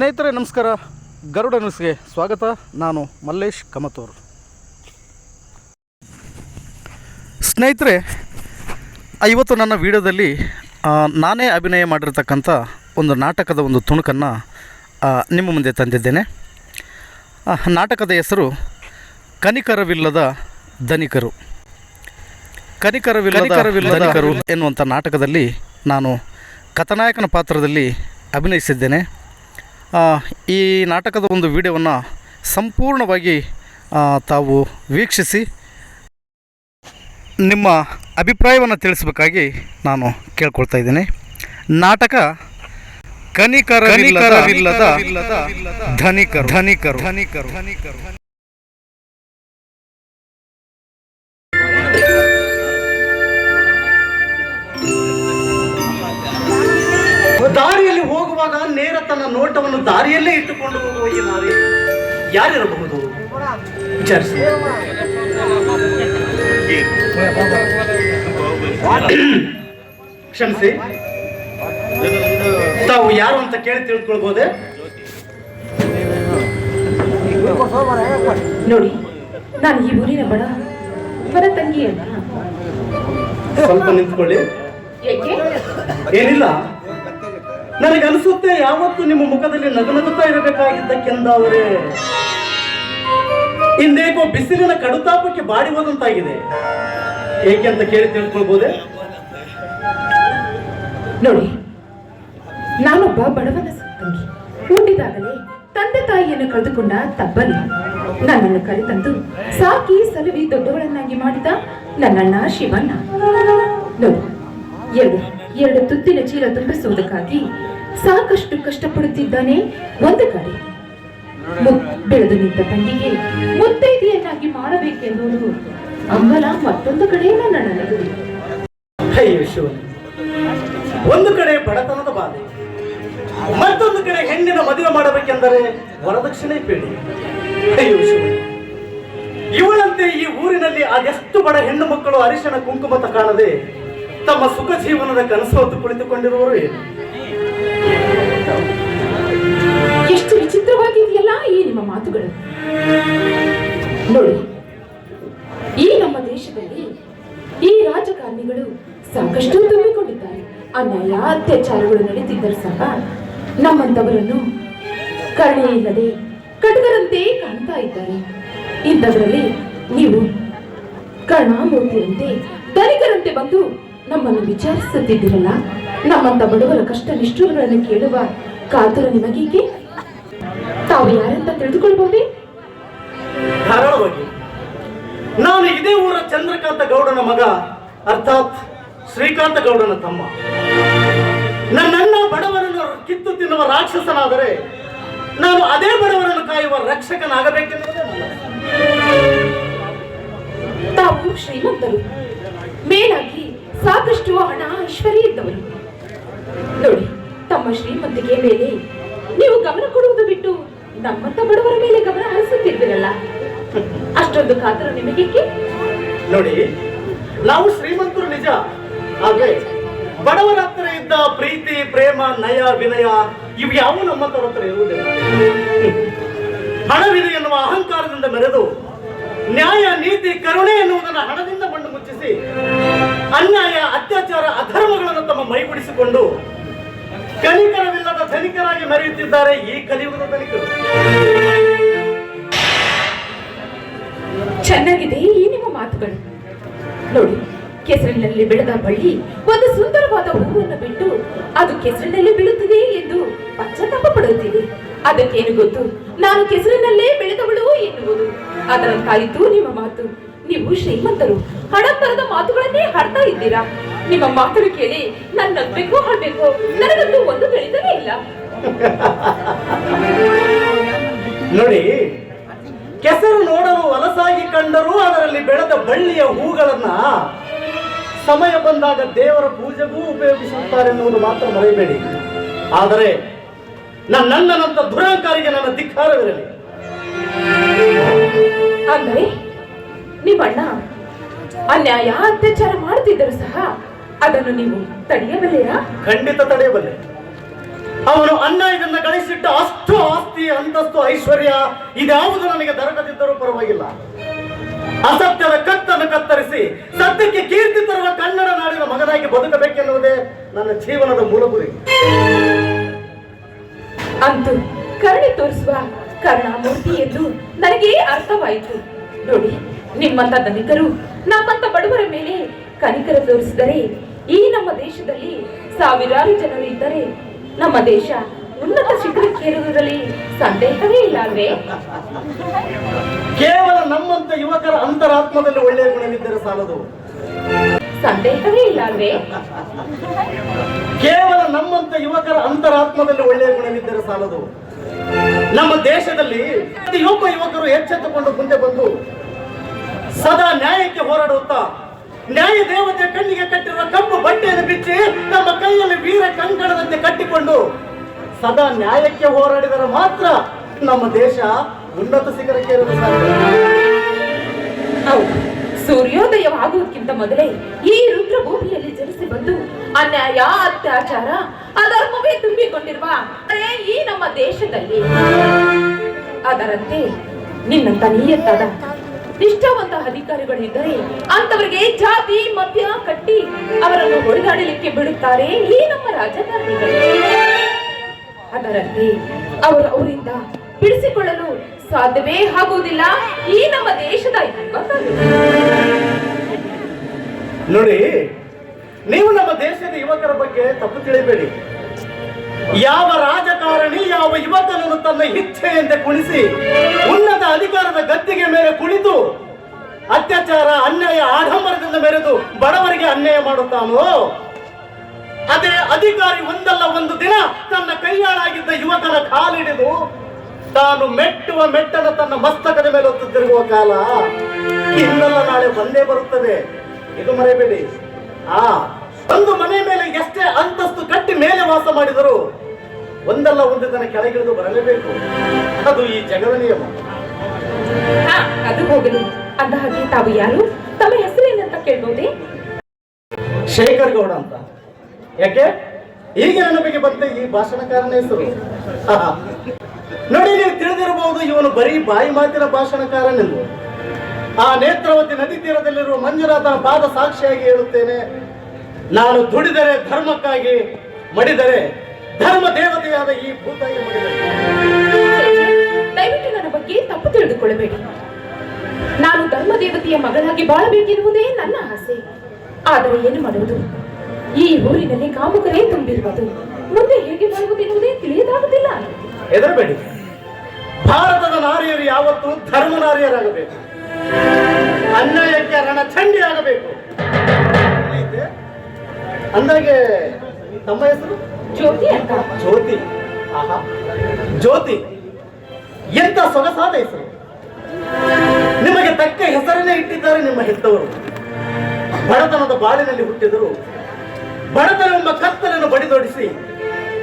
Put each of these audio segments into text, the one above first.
ಸ್ನೇಹಿತರೆ ನಮಸ್ಕಾರ. ಗರುಡ ನ್ಯೂಸ್ಗೆ ಸ್ವಾಗತ. ನಾನು ಮಲ್ಲೇಶ್ ಕಮತೂರು. ಸ್ನೇಹಿತರೆ ಇವತ್ತು ನನ್ನ ವಿಡಿಯೋದಲ್ಲಿ ನಾನೇ ಅಭಿನಯ ಮಾಡಿರ್ತಕ್ಕಂಥ ಒಂದು ನಾಟಕದ ಒಂದು ತುಣುಕನ್ನು ನಿಮ್ಮ ಮುಂದೆ ತಂದಿದ್ದೇನೆ. ನಾಟಕದ ಹೆಸರು ಕನಿಕರವಿಲ್ಲದ ಧನಿಕರು. ಕನಿಕರವಿಲ್ಲದ ಧನಿಕರು ಎನ್ನುವಂಥ ನಾಟಕದಲ್ಲಿ ನಾನು ಕಥನಾಯಕನ ಪಾತ್ರದಲ್ಲಿ ಅಭಿನಯಿಸಿದ್ದೇನೆ. ಈ ನಾಟಕದ ಒಂದು ವಿಡಿಯೋವನ್ನು ಸಂಪೂರ್ಣವಾಗಿ ತಾವು ವೀಕ್ಷಿಸಿ ನಿಮ್ಮ ಅಭಿಪ್ರಾಯವನ್ನು ತಿಳಿಸಬೇಕಾಗಿ ನಾನು ಕೇಳ್ಕೊಳ್ತಾ ಇದ್ದೀನಿ. ನಾಟಕ ಕನಿಕರವಿಲ್ಲದ ಧನಿಕರು. ಧನಿಕರು. ಧನಿಕರು. ಧನಿಕರು ಹೋಗುವಾಗ ನೇರ ತನ್ನ ನೋಟವನ್ನು ದಾರಿಯಲ್ಲೇ ಇಟ್ಟುಕೊಂಡು ಹೋಗುವ ಈ ನಾರಿ ಯಾರಿರಬಹುದು? ವಿಚಾರಿಸಿ. ಕ್ಷಮಿಸಿ. ತಾವು ಯಾರು ಅಂತ ಕೇಳಿ ತಿಳ್ಕೊಳ್ಬೋದೆ ನೋಡಿ ನಾನು ಈ ಊರಿನ ಬಡ ಬರ ತಂಗಿಯಲ್ಲ. ಸ್ವಲ್ಪ ನಿಂತ್ಕೊಳ್ಳಿ. ಏನಿಲ್ಲ. ನನಗನ್ಸುತ್ತೆ ಯಾವತ್ತು ನಿಮ್ಮ ಮುಖದಲ್ಲಿ ನಗುನಗುತ್ತಾ ಇರಬೇಕಾಗಿದ್ದ ಕೆಂದಾವರೇ ಇಂದೇಕೋ ಬಿಸಿಲಿನ ಕಡುತಾಪಕ್ಕೆ ಬಾಡಿ ಹೋದಂತಾಗಿದೆ. ಏಕೆ ಅಂತ ಕೇಳಿ ತಿಳ್ಕೊಳ್ಬೋದೆ? ನೋಡಿ, ನಾನೊಬ್ಬ ಬಡವನ ತಂಗಿ ಹುಟ್ಟಿದಾಗಲೇ ತಂದೆ ತಾಯಿಯನ್ನು ಕಳೆದುಕೊಂಡ ತಬ್ಬಲಿ. ನನ್ನನ್ನು ಕರೆತಂದು ಸಾಕಿ ಸಲುವಿ ದೊಡ್ಡವಳನ್ನಾಗಿ ಮಾಡಿದ ನನ್ನಣ್ಣ ಶಿವಣ್ಣ. ನೋಡಿ, ಎರಡು ಎರಡು ತುತ್ತಿನ ಚೀಲ ತುಂಬಿಸುವುದಕ್ಕಾಗಿ ಸಾಕಷ್ಟು ಕಷ್ಟಪಡುತ್ತಿದ್ದಾನೆ ಒಂದು ಕಡೆ. ಬೆಳೆದು ನಿಂತ ತಂಗಿಗೆ, ಮುತ್ತೈದೆಯನ್ನಾಗಿ ಮಾಡಬೇಕೆಂದು ಅಂಬಲ ಮತ್ತೊಂದು ಕಡೆ ನನ್ನಣ್ಣನ ಗುರಿ ಅಯ್ಯೋ ಒಂದು ಕಡೆ ಬಡತನದ ಬಾಧೆ. ಮತ್ತೊಂದು ಕಡೆ ಹೆಣ್ಣಿನ ಮದುವೆ ಮಾಡಬೇಕೆಂದರೆ ವರದಕ್ಷಿಣೆ ಬೇಡಿ ಇವಳಂತೆ ಈ ಊರಿನಲ್ಲಿ ಅದೆಷ್ಟು ಬಡ ಹೆಣ್ಣು ಮಕ್ಕಳು ಅರಿಶಿಣ ಕುಂಕುಮತ ಕಾಣದೆ ತಮ್ಮ ಸುಖ ಜೀವನದ ಕನಸು ಹೊತ್ತು ಕುಳಿತುಕೊಂಡಿರುವರು ಎಷ್ಟು ವಿಚಿತ್ರವಾಗಿದೆಯಲ್ಲ ಈ ನಿಮ್ಮ ಮಾತುಗಳು? ನೋಡಿ, ಈ ನಮ್ಮ ದೇಶದಲ್ಲಿ ಈ ರಾಜಕಾರಣಿಗಳು ಸಾಕಷ್ಟು ತುಂಬಿಕೊಂಡಿದ್ದಾರೆ ಅನ್ಯಾಯ, ಅತ್ಯಾಚಾರಗಳು ನಡೀತಿದ್ದರೂ ಸಹ ನಮ್ಮಂತವರನ್ನು ಕರುಣೆ ಇಲ್ಲದೆ ಕಾಣ್ತಾ ಇದ್ದಾರೆ. ಇಂಥದ್ರಲ್ಲಿ ನೀವು ಕರ್ಣಾಮೂರ್ತಿಯಂತೆ ಧನಿಕರಂತೆ ಬಂದು ನಮ್ಮನ್ನು ವಿಚಾರಿಸುತ್ತಿದ್ದೀರಲ್ಲ? ನಮ್ಮಂತ ಬಡವರ ಕಷ್ಟ ನಿಷ್ಠುರಗಳನ್ನು ಕೇಳುವ ಕಾತುರ ನಿಮಗೀಗೆ ತಾವು ಯಾರಂತ ತಿಳಿದುಕೊಳ್ಬಹುದೇ? ಧಾರಾಳವಾಗಿ. ನಾನು ಇದೇ ಊರ ಚಂದ್ರಕಾಂತ ಗೌಡನ ಮಗ ಅರ್ಥಾತ್ ಶ್ರೀಕಾಂತ ಗೌಡನ ತಮ್ಮ. ನನ್ನ ಬಡವರನ್ನು ಕಿತ್ತು ತಿನ್ನುವ ರಾಕ್ಷಸನಾದರೆ ನಾನು ಅದೇ ಬಡವರನ್ನು ಕಾಯುವ ರಕ್ಷಕನಾಗಬೇಕೆನ್ನುವುದೇ. ತಾವು ಶ್ರೀಮಂತರು. ಮೇಲಾಗಿ ಸಾಕಷ್ಟು ಹಣ ಐಶ್ವರ್ಯ ಇದ್ದವರು. ನೋಡಿ, ತಮ್ಮ ಶ್ರೀಮಂತಿಕೆ ಮೇಲೆ ನೀವು ಗಮನ ಕೊಡುವುದು ಬಿಟ್ಟು ನಮ್ಮಂತ ಬಡವರ ಮೇಲೆ ಗಮನ ಹರಿಸುತ್ತಿದ್ದೀರಲ್ಲ? ಅಷ್ಟೊಂದು ಕಾತರ ನಿಮಗೆ ನೋಡಿ, ನಾವು ಶ್ರೀಮಂತರು ನಿಜ, ಆದ್ರೆ ಬಡವರ ಹತ್ರ ಇದ್ದ ಪ್ರೀತಿ, ಪ್ರೇಮ, ನಯ, ವಿನಯ, ಇವು ಯಾವ ತವರ ಹತ್ರ ಇರುವುದಿಲ್ಲ. ಹಣವಿದೆ ಎನ್ನುವ ಅಹಂಕಾರದಿಂದ ಮೆರೆದು ನ್ಯಾಯ, ನೀತಿ, ಕರುಣೆ ಎನ್ನುವುದನ್ನು ಹಣದಿಂದ ಬಣ್ಣ ಮುಚ್ಚಿಸಿ ಅನ್ಯಾಯ, ಅತ್ಯಾಚಾರ, ಅಧರ್ಮಗಳನ್ನು ತಮ್ಮ ಮೈಗೂಡಿಸಿಕೊಂಡು ಕನಿಕರವಿಲ್ಲದ ಧನಿಕರಾಗಿ ಮೆರೆಯುತ್ತಿದ್ದಾರೆ ಈ ಕಲಿಯುಗದ ಧನಿಕರು. ಚೆನ್ನಾಗಿದೆ ಈ ನಿಮ್ಮ ಮಾತುಗಳು. ನೋಡಿ, ಕೆಸರಿನಲ್ಲಿ ಬೆಳೆದ ಬಳ್ಳಿ ಒಂದು ಸುಂದರವಾದ ಹೂವನ್ನು ಬಿಟ್ಟು ಅದು ಕೆಸರಿನಲ್ಲಿ ಬೀಳುತ್ತಿದೆ ಎಂದು ಪಶ್ಚಾತ್ತಾಪ ಪಡುತ್ತಿದೆ ಅದಕ್ಕೇನು ಗೊತ್ತು? ನಾನು ಕೆಸರಿನಲ್ಲೇ ಬೆಳೆದವಳು ಎನ್ನುವುದು. ಅದರಂತಾಯಿತು ನಿಮ್ಮ ಮಾತು. ನೀವು ಶ್ರೀಮಂತರು ಹಡಂಬರದ ಮಾತುಗಳನ್ನೇ ಹಾಡ್ತಾ ಇದ್ದೀರಾ? ನಿಮ್ಮ ಮಾತು ಕೇಳಿ ನನ್ನ ನಗ್ಬೇಕು ಹಾಡ್ಬೇಕು. ನನಗಂತೂ ಒಂದು ಬೆಳೆದನೇ ಇಲ್ಲ. ನೋಡಿ, ಕೆಸರು ನೋಡಲು ಹೊಲಸಾಗಿ ಕಂಡರೂ ಅದರಲ್ಲಿ ಬೆಳೆದ ಬಳ್ಳಿಯ ಹೂಗಳನ್ನ ಸಮಯ ಬಂದಾಗ ದೇವರ ಪೂಜೆಗೂ ಉಪಯೋಗಿಸುತ್ತಾರೆ ಎನ್ನುವುದು ಮಾತ್ರ ಮರೆಯಬೇಡಿ. ಆದರೆ ನನ್ನಂತ ದುರಾಂಕಾರಿಗೆ ನನ್ನ ಧಿಕ್ಕಾರವಿರಲಿ. ಅನ್ಯಾಯ ಅತ್ಯಾಚಾರ ಮಾಡ್ತಿದ್ದರು ಸಹ ಅದನ್ನು ನೀವು ತಡೆಯಬಲ್ಲೆಯಾ? ಖಂಡಿತ ತಡೆಯಬಲ್ಲೆ. ಅವನು ಅನ್ಯಾಯದಿಂದ ಗಳಿಸಿಟ್ಟ ಅಷ್ಟು ಆಸ್ತಿ ಅಂತಸ್ತು ಐಶ್ವರ್ಯ ಇದ್ಯಾವುದು ನನಗೆ ದೊರಕದಿದ್ದರೂ ಪರವಾಗಿಲ್ಲ. ಅಸತ್ಯದ ಕತ್ತನ್ನು ಕತ್ತರಿಸಿ ಸತ್ಯಕ್ಕೆ ಕೀರ್ತಿ ತರುವ ಕನ್ನಡ ನಾಡಿನ ಮಗನಾಗಿ ಬದುಕಬೇಕೆನ್ನುವುದೇ ನನ್ನ ಜೀವನದ ಮೂಲ ಗುರಿ ಅಂತೂ ಕರುಣೆ ತೋರಿಸುವ ಕರುಣಾಮೂರ್ತಿ ಎಂದು ನನಗೆ ಅರ್ಥವಾಯಿತು. ನೋಡಿ ನಿಮ್ಮಂತ ಧನಿಕರು ನಮ್ಮಂತ ಬಡವರ ಮೇಲೆ ಕನಿಕರ ತೋರಿಸಿದರೆ ಈ ನಮ್ಮ ದೇಶದಲ್ಲಿ ಸಾವಿರಾರು ಜನರು ಇದ್ದರೆ ನಮ್ಮ ದೇಶ ಉನ್ನತ ಶಿಖರಕ್ಕೇರುವುದರಲ್ಲಿ ಸಂದೇಹವೇ ಇಲ್ಲ ಅಲ್ವೇ? ಕೇವಲ ನಮ್ಮಂತ ಯುವಕರ ಅಂತರಾತ್ಮದಲ್ಲಿ ಒಳ್ಳೆಯ ಗುಣವಿದ್ದರೆ ಸಾಲದು. ಸಂದೇಹವೇ ಇಲ್ಲ ಅಲ್ವೇ? ಕೇವಲ ನಮ್ಮಂತ ಯುವಕರ ಅಂತರಾತ್ಮದಲ್ಲಿ ಒಳ್ಳೆಯ ಗುಣವಿದ್ದರೆ ಸಾಲದು. ನಮ್ಮ ದೇಶದಲ್ಲಿ ಪ್ರತಿಯೊಬ್ಬ ಯುವಕರು ಎಚ್ಚೆತ್ತುಕೊಂಡು ಮುಂದೆ ಬಂದು ಸದಾ ನ್ಯಾಯಕ್ಕೆ ಹೋರಾಡುತ್ತಾ, ನ್ಯಾಯ ದೇವತೆ ಕಣ್ಣಿಗೆ ಕಟ್ಟಿರುವ ಕಪ್ಪು ಬಟ್ಟೆಯನ್ನು ಬಿಚ್ಚಿ ನಮ್ಮ ಕೈಯಲ್ಲಿ ವೀರ ಕಂಕಣದಂತೆ ಕಟ್ಟಿಕೊಂಡು ಸದಾ ನ್ಯಾಯಕ್ಕೆ ಹೋರಾಡಿದರೆ ಮಾತ್ರ ನಮ್ಮ ದೇಶ ಉನ್ನತ ಶಿಖರಕ್ಕೆ ಸೂರ್ಯೋದಯವಾಗುವುದಕ್ಕಿಂತ ಮೊದಲೇ ಈ ರುದ್ರಭೂಮಿಯಲ್ಲಿ ಜನಿಸಿ ಬಂದು ಅನ್ಯಾಯ, ಅತ್ಯಾಚಾರ, ಅಧರ್ಮವೇ ತುಂಬಿಕೊಂಡಿರುವ ಈ ನಮ್ಮ ದೇಶದಲ್ಲಿ ಅದರಂತೆ ನಿನ್ನಂತ ನಿಯತ್ತಾದ ನಿಷ್ಠಾವಂತ ಅಧಿಕಾರಿಗಳು ಇದ್ದರೆ ಅಂತವರಿಗೆ ಜಾತಿ ಮದ್ಯ ಕಟ್ಟಿ ಅವರನ್ನು ಹೊಡೆದಾಡಲಿಕ್ಕೆ ಬಿಡುತ್ತಾರೆ. ಈ ನಮ್ಮ ರಾಜಕಾರಣಿಗಳು. ಅದರಂತೆ ಅವರು ಅವರಿಂದ ಬಿಡಿಸಿಕೊಳ್ಳಲು ಸಾಧ್ಯವೇ ಆಗುವುದಿಲ್ಲ. ಈ ನಮ್ಮ ದೇಶದ ನೋಡಿ, ನೀವು ನಮ್ಮ ದೇಶದ ಯುವಕರ ಬಗ್ಗೆ ತಪ್ಪು ತಿಳಿಬೇಡಿ. ಯಾವ ರಾಜಕಾರಣಿ, ಯಾವ ಯುವಕನನ್ನು ತನ್ನ ಇಚ್ಛೆಯಂತೆ ಕುಣಿಸಿ, ಉನ್ನತ ಅಧಿಕಾರದ ಗದ್ದಿಗೆ ಮೇಲೆ ಕುಳಿತು ಅತ್ಯಾಚಾರ, ಅನ್ಯಾಯ, ಆಡಂಬರದಿಂದ ಮೆರೆದು ಬಡವರಿಗೆ ಅನ್ಯಾಯ ಮಾಡುತ್ತಾನೋ? ಅದೇ ಅಧಿಕಾರಿ ಒಂದಲ್ಲ, ಒಂದು ದಿನ ತನ್ನ ಕೈಯಾಳಾಗಿದ್ದ ಯುವಕನ ಕಾಲಿಡಿದು ತಾನು ಮೆಟ್ಟುವ ಮೆಟ್ಟನ ತನ್ನ ಮಸ್ತಕದ ಮೇಲೆ ಹೊತ್ತು ತಿರುಗುವ ಕಾಲ ಇನ್ನೆಲ್ಲ ನಾಳೆ ಬಂದೇ ಬರುತ್ತದೆ. ಇದು ಮರೆಯಬೇಡಿ ಆ, ಒಂದು ಮನೆ ಮೇಲೆ ಎಷ್ಟೇ ಅಂತಸ್ತು ಕಟ್ಟಿ ಮೇಲೆ ವಾಸ ಮಾಡಿದರು ಒಂದಲ್ಲ ಒಂದು ತನ್ನ ಕೆಳಗಿಳಿದು ಬರಲೇಬೇಕು. ಅದು ಈ ಜಗದ ನಿಯಮ. ಅದು ಹೋಗಲಿ. ಅಂದ ಹಾಗೆ ತಾವು ಯಾರು? ತಮ್ಮ ಹೆಸರೇನಂತ ಕೇಳ್ಬೋದೇ ಶೇಖರ್ ಗೌಡ ಅಂತ. ಯಾಕೆ? ಈಗ ನೆನಪಿಗೆ ಬಂದ ಈ ಭಾಷಣಕಾರನ ಹೆಸರು. ನೋಡಿ ನೀವು ತಿಳಿದಿರಬಹುದು ಇವನು ಬರೀ ಬಾಯಿ ಮಾತಿನ ಭಾಷಣಕಾರನೆಂದು. ಆ ನೇತ್ರಾವತಿ ನದಿ ತೀರದಲ್ಲಿರುವ ಮಂಜುನಾಥನ ಪಾದ ಸಾಕ್ಷಿಯಾಗಿ ಹೇಳುತ್ತೇನೆ. ನಾನು ದುಡಿದರೆ ಧರ್ಮಕ್ಕಾಗಿ ಮಡಿದರೆ ಧರ್ಮ ದೇವತೆಯಾದ ಈ ಭೂತಾಯಿ ದಯವಿಟ್ಟು ನನ್ನ ಬಗ್ಗೆ ತಪ್ಪು ತಿಳಿದುಕೊಳ್ಳಬೇಡಿ. ನಾನು ಧರ್ಮ ದೇವತೆಯ ಮಗಳಾಗಿ ಬಾಳಬೇಕಿರುವುದೇ ನನ್ನ ಆಸೆ. ಆದರೆ ಏನು ಮಾಡುವುದು? ಈ ಊರಿನಲ್ಲಿ ಕಾಮುಕರೇ ತುಂಬಿರುವುದು. ಮುಂದೆ ಹೇಗೆ ಮಾಡುವುದೆನ್ನುವುದೇ ತಿಳಿಯದಾಗುತ್ತಿಲ್ಲ ಹೆದರಬೇಡಿ. ಭಾರತದ ನಾರಿಯರು ಯಾವತ್ತು ಧರ್ಮ ನಾರಿಯರಾಗಬೇಕು. ಅನ್ಯಾಯಕ್ಕೆ ರಣಚಂಡಿ ಆಗಬೇಕು ಐತೆ? ಅಂದಾಗೆ ತಮ್ಮ ಹೆಸರು? ಜ್ಯೋತಿ ಅಂತ. ಜ್ಯೋತಿ. ಜ್ಯೋತಿ. ಎಂತ ಸೊಗಸಾದ ಹೆಸರು. ನಿಮಗೆ ತಕ್ಕ ಹೆಸರನ್ನೇ ಇಟ್ಟಿದ್ದಾರೆ ನಿಮ್ಮ ಹೆತ್ತವರು. ಬಡತನದ ಬಾಳಿನಲ್ಲಿ ಹುಟ್ಟಿದರು ಬಡತನವೆಂಬ ಕತ್ತಲನ್ನು ಬಡಿದೊಡಿಸಿ,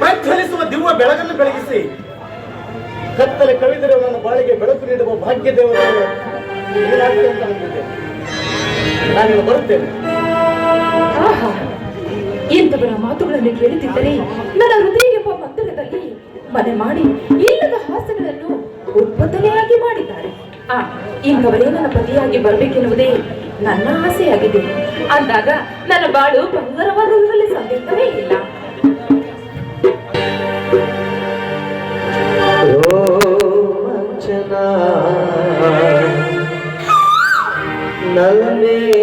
ಪ್ರಜ್ವಲಿಸುವ ದಿವ್ಯ ಬೆಳಗನ್ನು ಬೆಳಗಿಸಿ, ಕತ್ತಲೆ ಕವಿದರೆ ನನ್ನ ಬಾಳಿಗೆ ಬೆಳಕು ನೀಡುವ ಭಾಗ್ಯ ನಂಬಿದ್ದೆ ನಾನು ಬರುತ್ತೇನೆ. ಕೇಳುತ್ತಿದ್ದರೆ ನನ್ನ ಹೃದಯ ಎಂಬ ಮಂದಿರದಲ್ಲಿ ಮನೆ ಮಾಡಿ ಇಲ್ಲದ ಹಾಸ್ಯಗಳನ್ನು ಉತ್ಪತ್ತನೆಯಾಗಿ ಮಾಡಿದ್ದಾರೆ. ಆ, ಇಂಥವರೇ ನನ್ನ ಪತಿಯಾಗಿ ಬರಬೇಕೆನ್ನುವುದೇ ನನ್ನ ಆಸೆಯಾಗಿದೆ. ಅಂದಾಗ ನನ್ನ ಬಾಳು ಬಂಗಾರವಾದದರಲ್ಲಿ ಸಂದೇಹವೇ ಇಲ್ಲ. ನಲ್ಲೇ